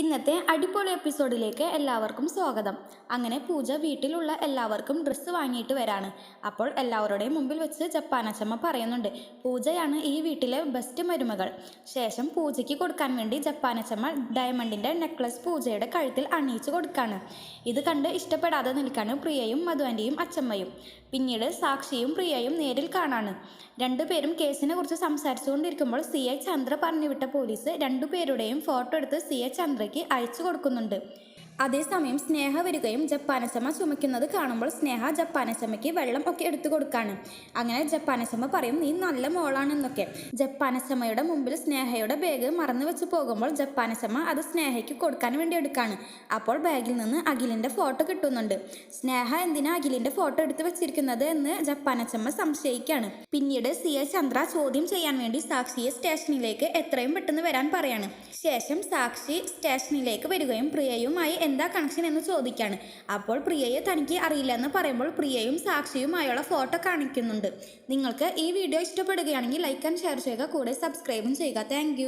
ഇന്നത്തെ അടിപൊളി എപ്പിസോഡിലേക്ക് എല്ലാവർക്കും സ്വാഗതം. അങ്ങനെ പൂജ വീട്ടിലുള്ള എല്ലാവർക്കും ഡ്രസ്സ് വാങ്ങിയിട്ട് വരാണ്. അപ്പോൾ എല്ലാവരുടെയും മുമ്പിൽ വെച്ച് ജപ്പാനച്ചമ്മ പറയുന്നുണ്ട് പൂജയാണ് ഈ വീട്ടിലെ ബെസ്റ്റ് മരുമകൾ. ശേഷം പൂജയ്ക്ക് കൊടുക്കാൻ വേണ്ടി ജപ്പാനച്ചമ്മ ഡയമണ്ടിന്റെ നെക്ലസ് പൂജയുടെ കഴുത്തിൽ അണിയിച്ചു കൊടുക്കാണ്. ഇത് കണ്ട് ഇഷ്ടപ്പെടാതെ നിൽക്കാണ് പ്രിയയും മധുവന്റെയും അച്ചമ്മയും. പിന്നീട് സാക്ഷിയും പ്രിയയും നേരിൽ കാണാണ്. രണ്ടുപേരും കേസിനെ കുറിച്ച് സംസാരിച്ചുകൊണ്ടിരിക്കുമ്പോൾ സി എ ചന്ദ്ര പറഞ്ഞുവിട്ട പോലീസ് രണ്ടുപേരുടെയും ഫോട്ടോ എടുത്ത് സി എ ചന്ദ്രയ്ക്ക് അയച്ചു കൊടുക്കുന്നുണ്ട്. അതേസമയം സ്നേഹ വരികയും ജപ്പാനസമ ചുമയ്ക്കുന്നത് കാണുമ്പോൾ സ്നേഹ ജപ്പാനസമയ്ക്ക് വെള്ളം ഒക്കെ എടുത്തു കൊടുക്കാണ്. അങ്ങനെ ജപ്പാനസമ പറയും നീ നല്ല മോളാണെന്നൊക്കെ. ജപ്പാനസമയുടെ മുമ്പിൽ സ്നേഹയുടെ ബാഗ് മറന്നു വെച്ച് പോകുമ്പോൾ ജപ്പാനസമ അത് സ്നേഹയ്ക്ക് കൊടുക്കാൻ വേണ്ടി എടുക്കാണ്. അപ്പോൾ ബാഗിൽ നിന്ന് അഖിലിന്റെ ഫോട്ടോ കിട്ടുന്നുണ്ട്. സ്നേഹ എന്തിനാ അഖിലിന്റെ ഫോട്ടോ എടുത്തു വെച്ചിരിക്കുന്നത് എന്ന് ജപ്പാനച്ചമ്മ സംശയിക്കുകയാണ് പിന്നീട് സി എ ചന്ദ്ര ചോദ്യം ചെയ്യാൻ വേണ്ടി സാക്ഷിയെ സ്റ്റേഷനിലേക്ക് എത്രയും പെട്ടെന്ന് വരാൻ പറയാണ്. ശേഷം സാക്ഷി സ്റ്റേഷനിലേക്ക് വരികയും പ്രിയയുമായി എന്താ കണക്ഷൻ എന്ന് ചോദിക്കുകയാണ് അപ്പോൾ പ്രിയയെ തനിക്ക് അറിയില്ല എന്ന് പറയുമ്പോൾ പ്രിയയും സാക്ഷിയുമായുള്ള ഫോട്ടോ കാണിക്കുന്നുണ്ട്. നിങ്ങൾക്ക് ഈ വീഡിയോ ഇഷ്ടപ്പെടുകയാണെങ്കിൽ ലൈക്ക് ആൻഡ് ഷെയർ ചെയ്യുക. കൂടെ സബ്സ്ക്രൈബും ചെയ്യുക. താങ്ക്